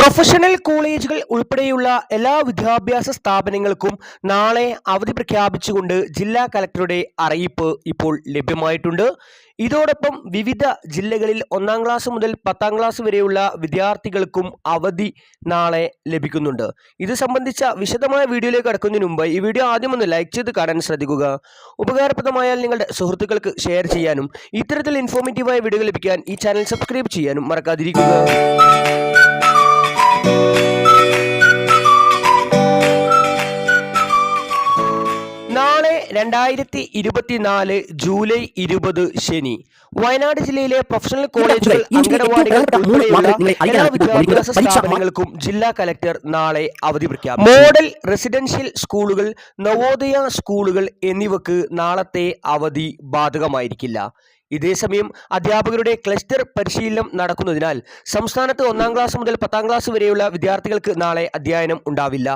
Professional കോളേജുകൾ ഉൾപ്പെടെയുള്ള എല്ലാ വിദ്യാഭ്യാസ സ്ഥാപനങ്ങൾക്കും നാളെ അവധി പ്രഖ്യാപിച്ചുകൊണ്ട് ജില്ലാ കലക്ടറുടെ അറിയിപ്പ് ഇപ്പോൾ ലഭ്യമായിട്ടുണ്ട്. ഇതോടൊപ്പം വിവിധ ജില്ലകളിൽ ഒന്നാം ക്ലാസ് മുതൽ പത്താം ക്ലാസ് വരെയുള്ള വിദ്യാർത്ഥികൾക്കും അവധി നാളെ ലഭിക്കുന്നുണ്ട്. ഇത് സംബന്ധിച്ച വിശദമായ വീഡിയോയിലേക്ക് കടക്കുന്നതിന് മുമ്പ് ഈ വീഡിയോ ആദ്യം ഒന്ന് ലൈക്ക് ചെയ്ത് കാണാൻ ശ്രദ്ധിക്കുക. ഉപകാരപ്രദമായാൽ നിങ്ങളുടെ സുഹൃത്തുക്കൾക്ക് ഷെയർ ചെയ്യാനും ഇത്തരത്തിൽ ഇൻഫോർമേറ്റീവായ വീഡിയോ ലഭിക്കാൻ ഈ ചാനൽ സബ്സ്ക്രൈബ് ചെയ്യാനും മറക്കാതിരിക്കുക. നാളെ രണ്ടായിരത്തി ഇരുപത്തിനാല് ജൂലൈ ഇരുപത് ശനി. വയനാട് ജില്ലയിലെ പ്രൊഫഷണൽ കോളേജുകൾ അംഗനവാടികൾ എല്ലാ വിദ്യാഭ്യാസ സ്ഥാപനങ്ങൾക്കും ജില്ലാ കലക്ടർ നാളെ അവധി പ്രഖ്യാപിച്ചു മോഡൽ റെസിഡൻഷ്യൽ സ്കൂളുകൾ നവോദയ സ്കൂളുകൾ എന്നിവക്ക് നാളത്തെ അവധി ബാധകമായിരിക്കില്ല. ഇതേസമയം അധ്യാപകരുടെ ക്ലസ്റ്റർ പരിശീലനം നടക്കുന്നതിനാൽ സംസ്ഥാനത്ത് ഒന്നാം ക്ലാസ് മുതൽ പത്താം ക്ലാസ് വരെയുള്ള വിദ്യാർത്ഥികൾക്ക് നാളെ അധ്യയനം ഉണ്ടാവില്ല.